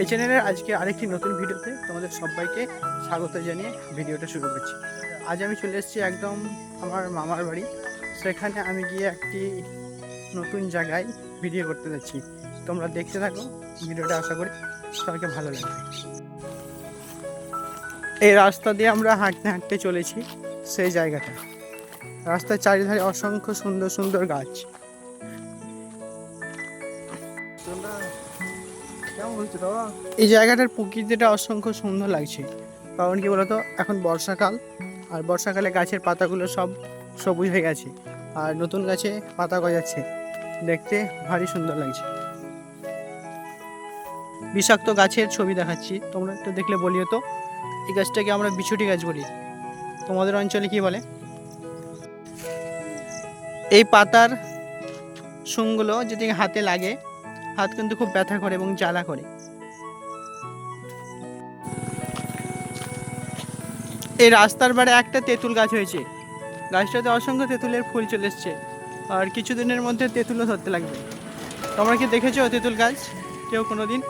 এই চ্যানেলের আজকে আরেকটি নতুন ভিডিওতে তোমাদের সবাইকে স্বাগত জানিয়ে ভিডিওটা শুরু করছি। আজ আমি চলে এসেছি একদম আমার মামার বাড়ি। সেখানে আমি গিয়ে একটি নতুন জায়গায় ভিডিও করতে যাচ্ছি। তোমরা দেখতে থাকো, ভিডিওটা আশা করি সবাইকে ভালো লাগবে। এই রাস্তা দিয়ে আমরা হাঁটতে হাঁটতে চলেছি সেই জায়গাটা। রাস্তার চারিধারে অসংখ্য সুন্দর সুন্দর গাছ। এই জায়গাটার প্রকৃতিটা অসংখ্য সুন্দর লাগছে। কারণ কি বলতো, এখন বর্ষাকাল, আর বর্ষাকালে গাছের পাতাগুলো সব সবুজ হয়ে গেছে, আর নতুন গাছে পাতা গজাচ্ছে। দেখতে ভারী সুন্দর লাগছে। বিষাক্ত গাছের ছবি দেখাচ্ছি, তোমরা একটু দেখলে বলিও তো। এই গাছটাকে আমরা বিছুটি গাছ বলি। তোমাদের অঞ্চলে কি বলে? এই পাতার শুংগুলো যদি হাতে লাগে হাত কিন্তু খুব ব্যথা করে এবং জ্বালা করে। এই রাস্তার বারে একটা তেঁতুল গাছ হয়েছে। গাছটাতে অসংখ্য তেঁতুলের ফুল চলে এসছে। আর কিছুদিনের মধ্যে তেঁতুলও ধরতে লাগবে। তোমরা কি দেখেছ তেঁতুল গাছ? কেউ কোনো দিন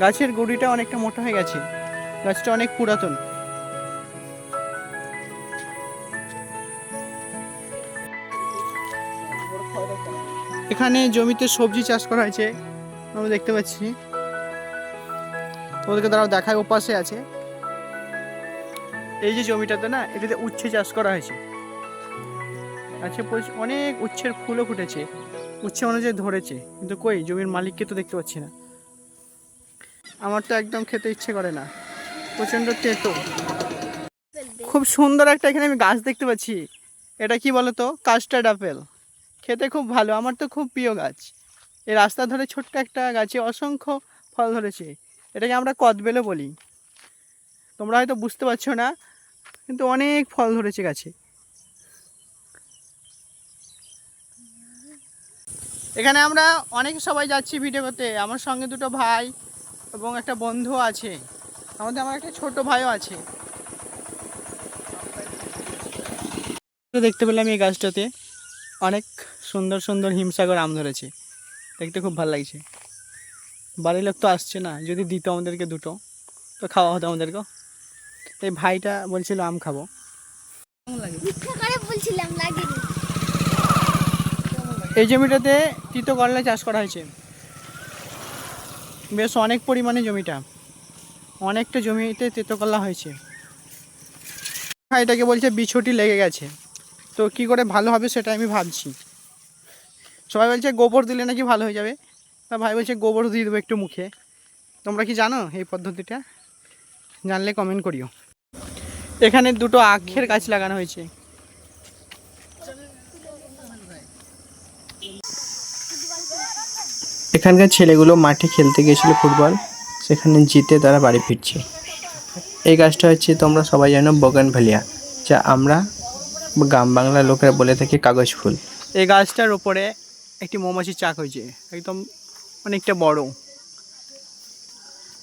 গাছের গুড়িটা অনেকটা মোটা হয়ে গেছে। গাছটা অনেক পুরাতন। এখানে জমিতে সবজি চাষ করা হয়েছে, আমরা দেখতে পাচ্ছি। তোমাদেরকে তারা দেখায় ওপাশে আছে। এই যে জমিটাতে না, এটাতে উচ্ছে চাষ করা হয়েছে। আচ্ছা অনেক উচ্ছের ফুলও ফুটেছে। উচ্ছে অনুযায়ী ধরেছে, কিন্তু কই, জমির মালিককে তো দেখতে পাচ্ছি না। আমার তো একদম খেতে ইচ্ছে করে না। প্রচণ্ড তেতো। খুব সুন্দর একটা এখানে আমি গাছ দেখতে পাচ্ছি। এটা কি বলো তো কাস্টার্ড আপেল। খেতে খুব ভালো। আমার তো খুব প্রিয় গাছ। এই রাস্তা ধরে ছোট্ট একটা গাছে অসংখ্য ফল ধরেছে। এটাকে আমরা কদবেলও বলি। তোমরা হয়তো বুঝতে পারছ না, কিন্তু অনেক ফল ধরেছে গাছে। এখানে আমরা অনেক সবাই যাচ্ছি ভিডিও করতে আমার সঙ্গে দুটো ভাই এবং একটা বন্ধু আছে। আমাদের, আমার একটা ছোট ভাইও আছে। দেখতে পেলাম এই গাছটাতে। অনেক সুন্দর সুন্দর হিমসাগর আম ধরেছে। দেখতে খুব ভালো লাগছে। বাড়ির লোক তো আসছে না যদি দিত আমাদেরকে দুটো তো খাওয়া হতো আমাদেরকে এই ভাইটা বলছিল আম খাব। এই জমিটাতে তিতো করলা চাষ করা হয়েছে। বেশ অনেক পরিমাণে জমিটা। অনেকটা জমিতে তেতো করলা হয়েছে। এটাকে বলছে বিছুটি লেগে গেছে। তো কি করে ভালো হবে সেটা আমি ভাবছি। সবাই বলছে গোবর দিলে নাকি ভালো হয়ে যাবে। তা ভাই বলছে গোবর দিয়ে দেবো একটু মুখে। তোমরা কি জানো এই পদ্ধতিটা? জানলে কমেন্ট করিও। এখানে দুটো আখের গাছ লাগানো হয়েছে। এখানকার ছেলেগুলো মাঠে খেলতে গিয়েছিল ফুটবল। সেখানে জিতে তারা বাড়ি ফিরছে। এই গাছটা হচ্ছে তোমরা সবাই জানো বগান ভেলিয়া যা আমরা গ্রাম বাংলার লোকেরা বলে থাকে কাগজ ফুল। এই গাছটার উপরে একটি মৌমাছির চাক হয়েছে একদম অনেকটা বড়।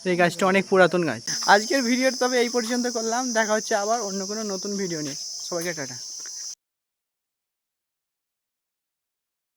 এই গাছটা অনেক পুরাতন গাছ। আজকের ভিডিওর তবে এই পর্যন্ত করলাম দেখা হচ্ছে আবার অন্য কোনো নতুন ভিডিও নিয়ে। সবাইকে টাটা।